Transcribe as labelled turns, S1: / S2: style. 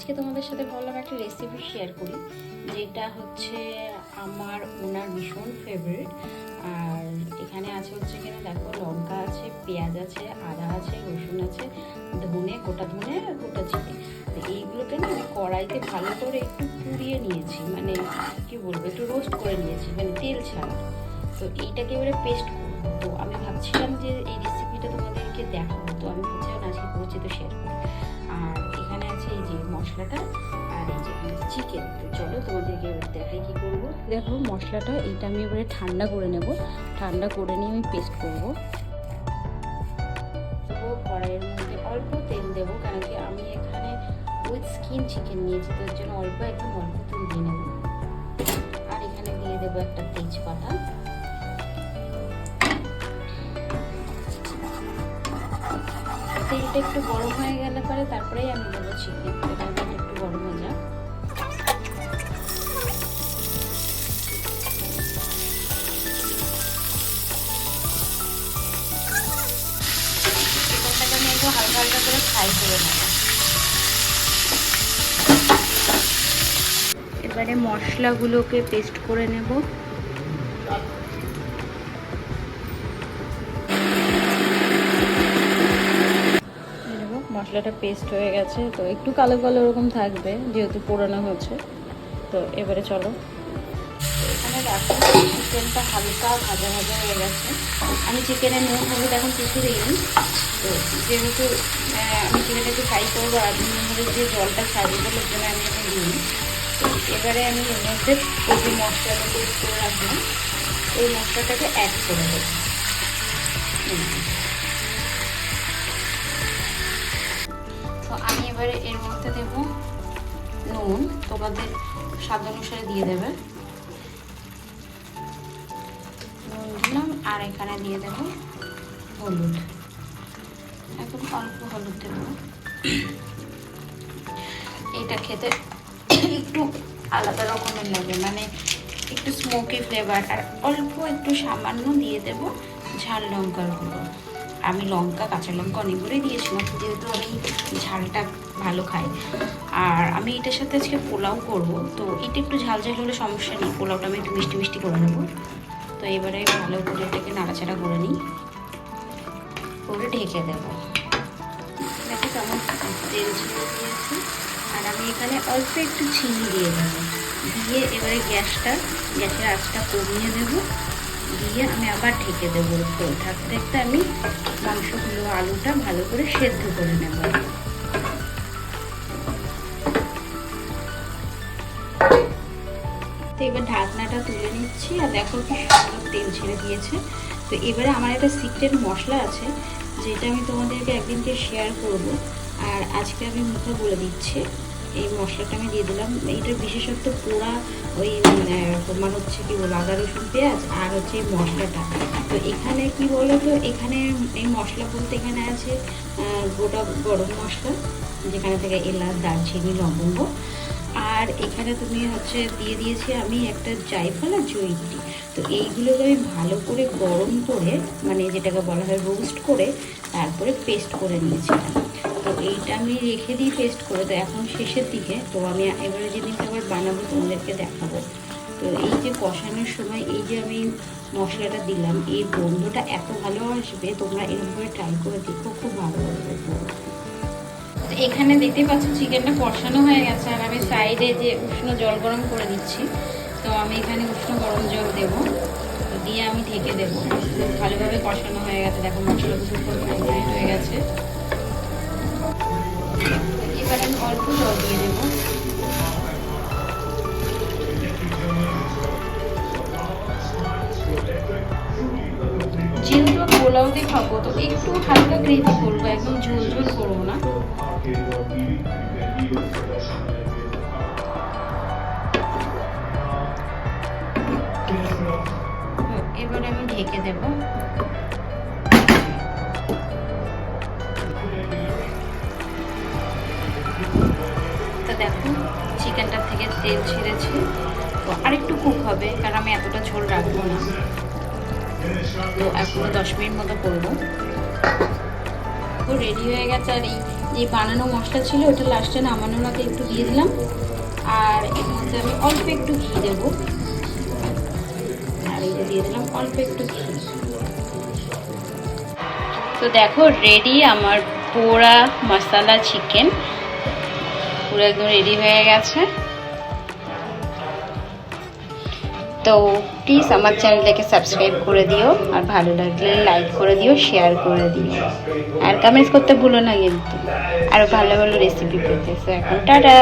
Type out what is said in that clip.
S1: আজকে তোমাদের সাথে ভাবলাম একটা রেসিপি শেয়ার করি, যেটা হচ্ছে আমার ওনার ভীষণ ফেভারিট আর এখানে আছে হচ্ছে কিনা দেখো লঙ্কা আছে, পেঁয়াজ আছে, আদা আছে, রসুন আছে, ধনে, গোটা ধনে গোটা জিরে। তো এইগুলোকে না আমি কড়াইতে ভালো করে একটু পুড়িয়ে নিয়েছি মানে কি বলব, একটু রোস্ট করে নিয়েছি মানে তেল ছাড়া। তো এইটাকে এবারে পেস্ট করব। তো আমি ভাবছিলাম যে এই রেসিপিটা তোমাদেরকে দেখাবো, তো আমি ভাবছিলাম আজকে করছি তো শেয়ার করি। আর মশলাটা আর এই যে চিকেন তো চলো তোমাদেরকে এবার দেখাই কী করব। দেখো মশলাটা, এইটা আমি এবারে ঠান্ডা করে নেব। ঠান্ডা করে নিয়ে আমি পেস্ট করব। কড়াইয়ের মধ্যে অল্প তেল দেবো, কারণ কি আমি এখানে উইথ স্কিন চিকেন নিয়েছি, তো জন্য অল্প, একদম অল্প তেল দিয়ে নেব। আর এখানে দিয়ে দেবো একটা তেজপাতা। তেলটা একটু গরম হয়ে গেলে পরে তারপরেই আমি দেবো চিকেন এবারে মশলাগুলোকে পেস্ট করে নেব। মশলাটা পেস্ট হয়ে গেছে। তো একটু কালো কালো ওরকম থাকবে, যেহেতু পোড়ানো হচ্ছে। তো এবারে চলো দেখো চিকেনটা হালকা ভাজা ভাজা হয়ে গেছে। আমি চিকেনে নুন, হলুদ এখন কিছু দিইনি তো যেহেতু আমি চিকেনটা একটু ফ্রাই করব আর নুন, হলুদ যে জলটা ছাড়বে বলে জন্য আমি এখন দিইনি তো এবারে আমি এর মধ্যে যে মশলাটা পেস্ট করে রাখলাম। এই মশলাটাকে অ্যাড করে দেবো তো আমি এবারে এর মধ্যে দেব নুন। তোমাদের স্বাদ অনুসারে দিয়ে দেবে। দিলাম আর এখানে দিয়ে দেব হলুদ। এখন অল্প হলুদ দেব। এটা খেতে একটু আলাদা রকমের লাগে মানে একটু স্মোকি ফ্লেভার আর অল্প একটু সামান্য দিয়ে দেব ঝাল লঙ্কার গুঁড়ো। আমি লঙ্কা, কাঁচা লঙ্কা অনেকগুলোই দিয়েছিলাম, যেহেতু আমি ঝালটা ভালো খাই। আর আমি এটার সাথে আজকে পোলাও করব, তো এটা একটু ঝাল ঝাল হলে সমস্যা নেই, পোলাওটা আমি একটু মিষ্টি মিষ্টি করে নেব। তো এবারে ভালো করে এটাকে নাড়াচাড়া করে নিই। করে ঢেকে দেবো। দেখো কেমন তেল ছেড়ে দিয়েছি। আর আমি এখানে অল্প একটু চিনি দিয়ে দেবো। দিয়ে এবারে গ্যাসটা, গ্যাসের আঁচটা কমিয়ে দেবো। দিয়ে আমি আবার ঢেকে দেবো থাকতে থাকতে আমি মাংসগুলো, আলুটা ভালো করে সেদ্ধ করে নেব। তো এবার ঢাকনাটা তুলে নিচ্ছি আর দেখো কি সুন্দর তেল ছেড়ে দিয়েছে। তো এবারে আমার একটা সিক্রেট মশলা আছে, যেটা আমি তোমাদেরকে একদিনকে শেয়ার করব। আর আজকে আমি মুখে বলে দিচ্ছি, এই মশলাটা আমি দিয়ে দিলাম। এইটার বিশেষত্ব পোড়া ওই তোমার হচ্ছে কি বলব, আদা, রসুন, পেঁয়াজ আর হচ্ছে এই মশলাটা। তো এখানে কি বলো তো এখানে এই মশলা বলতে এখানে আছে গোটা গরম মশলা, যেখানে থেকে এলাচ, দারচিনি, লবঙ্গ। আর এখানে তুমি হচ্ছে দিয়ে দিয়েছি আমি একটা জায়ফল আর জৈত্রী তো এইগুলোকে আমি ভালো করে গরম করে মানে যেটাকে বলা হয় রোস্ট করে, তারপরে পেস্ট করে নিয়েছিলাম তো এইটা আমি রেখে দিই পেস্ট করে। তো এখন শেষের দিকে, তো আমি এবারে জিনিসটা আবার বানাবো তোমাদেরকে দেখাবো। তো এই যে কষানোর সময় এই যে আমি মশলাটা দিলাম, এই গন্ধটা এত ভালো আসবে, তোমরা এরকম করে ট্রাই করে দেখো, খুব ভালো লাগবে। তো এখানে দেখতে পাচ্ছ চিকেনটা কষানো হয়ে গেছে আর আমি সাইডে যে উষ্ণ জল গরম করে দিচ্ছি তো আমি এখানে উষ্ণ গরম জল দেবো। দিয়ে আমি ঢেকে দেবো। ভালোভাবে কষানো হয়ে গেছে। দেখো মশলা কিছু হয়ে গেছে। এবার আমি অল্প জল দিয়ে দেবো। আমি খাব। তো একটু হালকা গ্রেভি করব, একদম ঝোল ঝোল করব না। এবারে আমি ঢেকে দেব। দেখো চিকেনটার থেকে তেল ছেড়েছে। তো আরেকটু কুক হবে, কারণ আমি এতটা ঝোল রাখব না। তো এখনও দশ মিনিট মতো করব। রেডি হয়ে গেছে। আর এই যে বানানো মশলা ছিল, ওটা লাস্টে নামানোর আগে একটু দিয়ে দিলাম। আর এর মধ্যে আমি অল্প একটু ঘি দেবো। আর এটা দিয়ে দিলাম অল্প একটু ঘি। তো দেখো রেডি আমার পোড়া মশলা চিকেন পুরো একদম রেডি হয়ে গেছে। তো প্লিজ আমার চ্যানেলটাকে সাবস্ক্রাইব করে দিও, আর ভালো লাগলে লাইক করে দিও শেয়ার করে দিও। আর কমেন্টস করতে ভুলো না কিন্তু। আরও ভালো ভালো রেসিপি পেতে। এখন টাটা!